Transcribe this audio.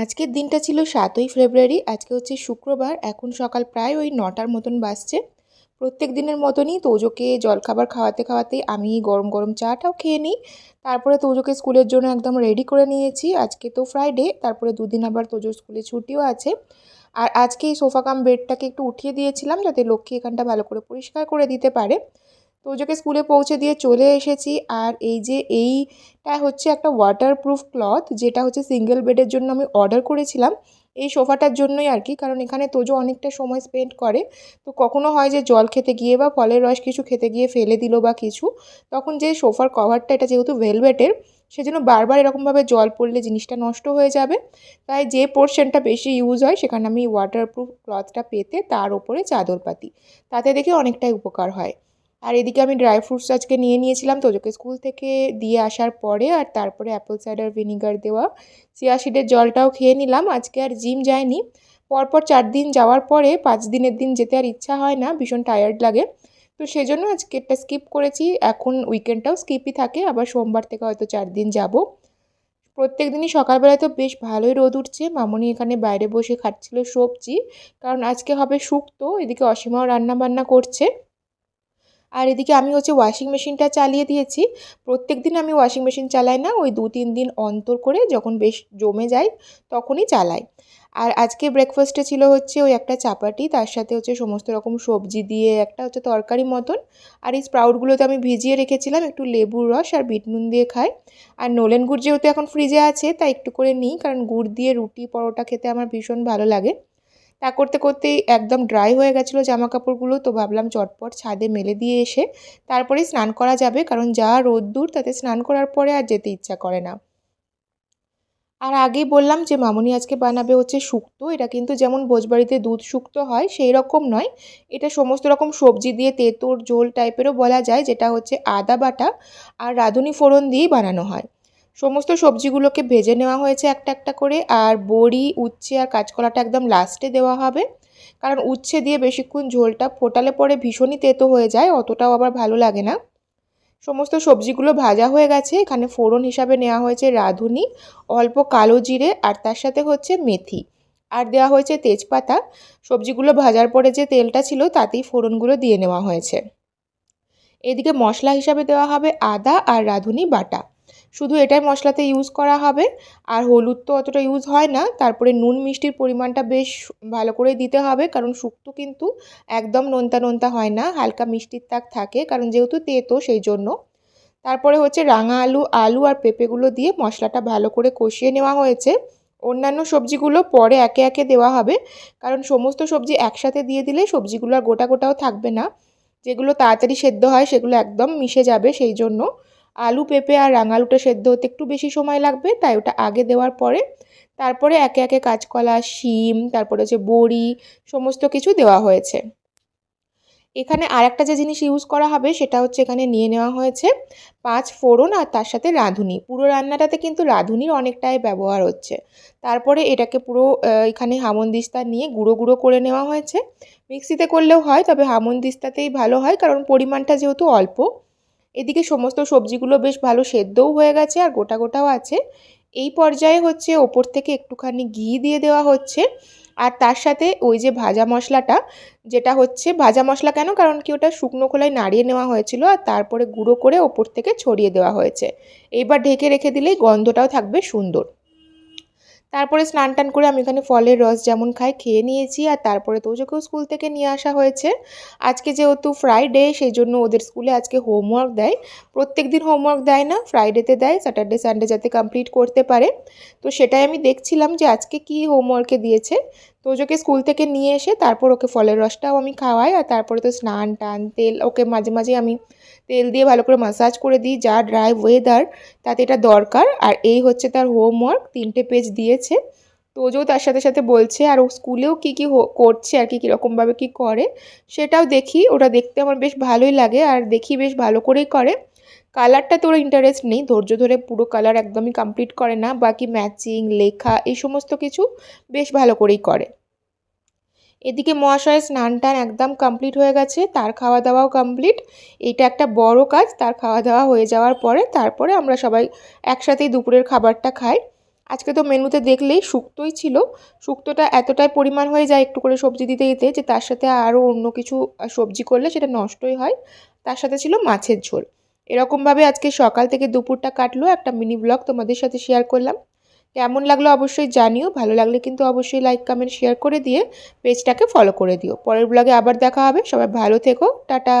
আজকের দিনটা ছিল সাতই ফেব্রুয়ারি, আজকে হচ্ছে শুক্রবার, এখন সকাল প্রায় ওই নটার মতন বাজছে। প্রত্যেক দিনের মতনই তোজোকে জলখাবার খাওয়াতে খাওয়াতে আমি গরম গরম চাটাও খেয়ে নিই। তারপরে তোজোকে স্কুলের জন্য একদম রেডি করে নিয়েছি। আজকে তো ফ্রাইডে তারপরে দুদিন আবার তোজোর স্কুলে ছুটিও আছে। আর আজকে এই সোফা কাম বেডটাকে একটু উঠিয়ে দিয়েছিলাম যাতে লক্ষ্মী এখানটা ভালো করে পরিষ্কার করে দিতে পারে। তোজোকে স্কুলে পৌঁছে দিয়ে চলে এসেছি। আর এই যে এইটা হচ্ছে একটা ওয়াটারপ্রুফ ক্লথ যেটা হচ্ছে সিঙ্গেল বেডের জন্য আমি অর্ডার করেছিলাম। এই সোফাটার জন্যই আর কি, কারণ এখানে তোজো অনেকটা সময় স্পেন্ড করে। তো কখনো হয় যে জল খেতে গিয়ে বা ফলের রস কিছু খেতে গিয়ে ফেলে দিল বা কিছু, তখন যে সোফার কভারটা এটা যেহেতু ভেলভেটের সেজন্য বারবার এরকমভাবে জল পড়লে জিনিসটা নষ্ট হয়ে যাবে। তাই যে পোর্শনটা বেশি ইউজ হয়, সেখানে আমি ওয়াটারপ্রুফ ক্লথটা পেতে তার ওপরে চাদর পাতি তাতে দেখে অনেকটাই উপকার হয়। আর এদিকে আমি ড্রাই ফ্রুটস আজকে নিয়ে নিয়েছিলাম তোজোকে স্কুল থেকে দিয়ে আসার পরে আর তারপরে অ্যাপেল সাইডার ভিনিগার দেওয়া। চিয়া সিডের জলটাও খেয়ে নিলাম, আজকে আর জিম যায়নি। পরপর চার দিন যাওয়ার পরে পাঁচ দিনের দিন যেতে আর ইচ্ছা হয় না, ভীষণ টায়ার্ড লাগে। তো সেজন্য আজকে একটা স্কিপ করেছি, এখন উইকেন্ডটাও স্কিপই থাকে, আবার সোমবার থেকে হয়তো চার দিন যাব। প্রত্যেক দিনই সকালবেলায় তো বেশ ভালোই রোদ উঠছে, মামনি এখানে বাইরে বসে খাচ্ছিল সবজি, কারণ আজকে হবে শুক্তো, এদিকে অসীমাও রান্না বান্না করছে। আর এদিকে আমি হচ্ছে ওয়াশিং মেশিনটা চালিয়ে দিয়েছি। প্রত্যেক দিন আমি ওয়াশিং মেশিন চালাই না, ওই দু তিন দিন অন্তর করে যখন বেশ জমে যায় তখনই চালাই। আর আজকে ব্রেকফাস্টে ছিল হচ্ছে ওই একটা চাপাটি, তার সাথে হচ্ছে সমস্ত রকম সবজি দিয়ে একটা হচ্ছে তরকারি মতন। আর এই স্প্রাউটগুলো তো আমি ভিজিয়ে রেখেছিলাম একটু লেবুর রস আর বিট নুন দিয়ে খাই। আর নোলেন গুড় যেহেতু এখন ফ্রিজে আছে, তাই একটু করে নিই, কারণ গুড় দিয়ে রুটি পরোটা খেতে আমার ভীষণ ভালো লাগে। তা করতে করতেই একদম ড্রাই হয়ে গেছিল জামা কাপড়গুলো তো ভাবলাম চটপট ছাদে মেলে দিয়ে এসে তারপরেই স্নান করা যাবে, কারণ যা রোদ্দুর তাতে স্নান করার পরে আর যেতে ইচ্ছা করে না। আর আগেই বললাম যে মামনি আজকে বানাবে হচ্ছে শুক্তো, এটা কিন্তু যেমন ভোজবাড়িতে দুধ শুক্তো হয় সেই রকম নয়। এটা সমস্ত রকম সবজি দিয়ে তেঁতুর, ঝোল টাইপেরও বলা যায়, যেটা হচ্ছে আদা বাটা আর রাঁধুনি ফোড়ন দিয়েই বানানো হয়। সমস্ত সবজিগুলোকে ভেজে নেওয়া হয়েছে একটা একটা করে, আর বড়ি, উচ্ছে আর কাঁচকলাটা একদম লাস্টে দেওয়া হবে। কারণ উচ্ছে দিয়ে বেশিক্ষণ ঝোলটা ফোটালে পরে ভীষণই তেতো হয়ে যায়, অতটাও আবার ভালো লাগে না। সমস্ত সবজিগুলো ভাজা হয়ে গেছে, এখানে ফোড়ন হিসাবে নেওয়া হয়েছে রাঁধুনি, অল্প কালো জিরে, আর তার সাথে হচ্ছে মেথি। আর দেওয়া হয়েছে তেজপাতা। সবজিগুলো ভাজার পরে যে তেলটা ছিল, তাতেই ফোড়নগুলো দিয়ে নেওয়া হয়েছে। এদিকে মশলা হিসাবে দেওয়া হবে আদা আর রাঁধুনি বাটা। শুধু এটাই মশলাতে ইউজ করা হবে। আর হলুদ তো অতটা ইউজ হয় না। তারপরে নুন মিষ্টির পরিমাণটা বেশ ভালো করে দিতে হবে। কারণ শুক্তো কিন্তু একদম নোনতা নোনতা হয় না। হালকা মিষ্টির তাক থাকে। কারণ যেহেতু তেতো, সেই জন্য। তারপরে হচ্ছে রাঙা আলু আলু আর পেঁপেগুলো দিয়ে মশলাটা ভালো করে কষিয়ে নেওয়া হয়েছে। অন্যান্য সবজিগুলো পরে একে একে দেওয়া হবে। কারণ সমস্ত সবজি একসাথে দিয়ে দিলে সবজিগুলো আর গোটা গোটাও থাকবে না। যেগুলো তাড়াতাড়ি সেদ্ধ হয়, সেগুলো একদম মিশে যাবে সেই জন্য। আলু পেঁপে আর রাঙালুটা সেদ্ধ হতে একটু বেশি সময় লাগবে, তাই ওটা আগে দেওয়ার পরে তারপরে একে একে কাঁচকলা, শিম, তারপরে হচ্ছে বড়ি, সমস্ত কিছু দেওয়া হয়েছে। এখানে আর একটা যে জিনিস ইউজ করা হবে সেটা হচ্ছে এখানে নিয়ে নেওয়া হয়েছে পাঁচ ফোড়ন আর তার সাথে রাঁধুনি। পুরো রান্নাটাতে কিন্তু রাঁধুনির অনেকটাই ব্যবহার হচ্ছে। তারপরে এটাকে পুরো এখানে হামনদিস্তা নিয়ে গুঁড়ো গুঁড়ো করে নেওয়া হয়েছে। মিক্সিতে করলেও হয়, তবে হামনদিস্তাতেই ভালো হয়, কারণ পরিমাণটা যেহেতু অল্প এদিকে সমস্ত সবজিগুলো বেশ ভালো সেদ্ধও হয়ে গেছে আর গোটা গোটাও আছে। এই পর্যায়ে হচ্ছে ওপর থেকে একটুখানি ঘি দিয়ে দেওয়া হচ্ছে। আর তার সাথে ওই যে ভাজা মশলাটা, যেটা হচ্ছে ভাজা মশলা কেন? কারণ কি ওটা শুকনো খোলায় নাড়িয়ে নেওয়া হয়েছিল আর তারপরে গুঁড়ো করে ওপর থেকে ছড়িয়ে দেওয়া হয়েছে। এইবার ঢেকে রেখে দিলেই গন্ধটাও থাকবে সুন্দর। তারপরে স্নান টান করে আমি ওখানে ফলের রস যেমন খাই, খেয়ে নিয়েছি। আর তারপরে তোজোকেও স্কুল থেকে নিয়ে আসা হয়েছে। আজকে যেহেতু ফ্রাইডে সেই জন্য ওদের স্কুলে আজকে হোমওয়ার্ক দেয়। প্রত্যেক দিন হোমওয়ার্ক দেয় না ফ্রাইডেতে দেয় স্যাটারডে সানডে যাতে কমপ্লিট করতে পারে। তো সেটাই আমি দেখছিলাম যে আজকে কি হোমওয়ার্কে দিয়েছে। তোজোকে স্কুল থেকে নিয়ে এসে তারপর ওকে ফলের রসটাও আমি খাওয়াই আর তারপরে তো স্নান টান, তেল, ওকে মাঝে মাঝে আমি তেল দিয়ে ভালো করে মাসাজ করে দিই যা ড্রাই ওয়েদার তাতে এটা দরকার। আর এই হচ্ছে তার হোমওয়ার্ক তিনটে পেজ দিয়েছে। তোজও তার সাথে সাথে বলছে, আর ও স্কুলেও কী কী করছে আর কি কীরকমভাবে কী করে? সেটাও দেখি, ওটা দেখতে আমার বেশ ভালোই লাগে আর দেখি বেশ ভালো করেই করে। কালারটা তোর ইন্টারেস্ট নেই, ধৈর্য ধরে পুরো কালার একদমই কমপ্লিট করে না, বাকি ম্যাচিং লেখা, এই সমস্ত কিছু বেশ ভালো করেই করে। এদিকে মহাশয়ের স্নান টান একদম কমপ্লিট হয়ে গেছে, তার খাওয়া দাওয়াও কমপ্লিট এইটা একটা বড় কাজ, তার খাওয়া দাওয়া হয়ে যাওয়ার পরে তারপরে আমরা সবাই একসাথেই দুপুরের খাবারটা খাই। আজকে তো মেনুতে দেখলেই শুক্তোই ছিল, শুক্তোটা এতটাই পরিমাণ হয়ে যায় একটু করে সবজি দিতে দিতে যে তার সাথে আরও অন্য কিছু সবজি করলে সেটা নষ্টই হয়। তার সাথে ছিল মাছের ঝোল। এরকমভাবে আজকে সকাল থেকে দুপুরটা কাটলো। একটা মিনি ব্লগ তোমাদের সাথে শেয়ার করলাম। কেমন লাগল অবশ্যই জানিও। ভালো লাগলে কিন্তু অবশ্যই লাইক কমেন্ট শেয়ার করে দিয়ে পেজটাকে ফলো করে দিও। পরের ব্লগে আবার দেখা হবে। সবাই ভালো থেকো। টাটা।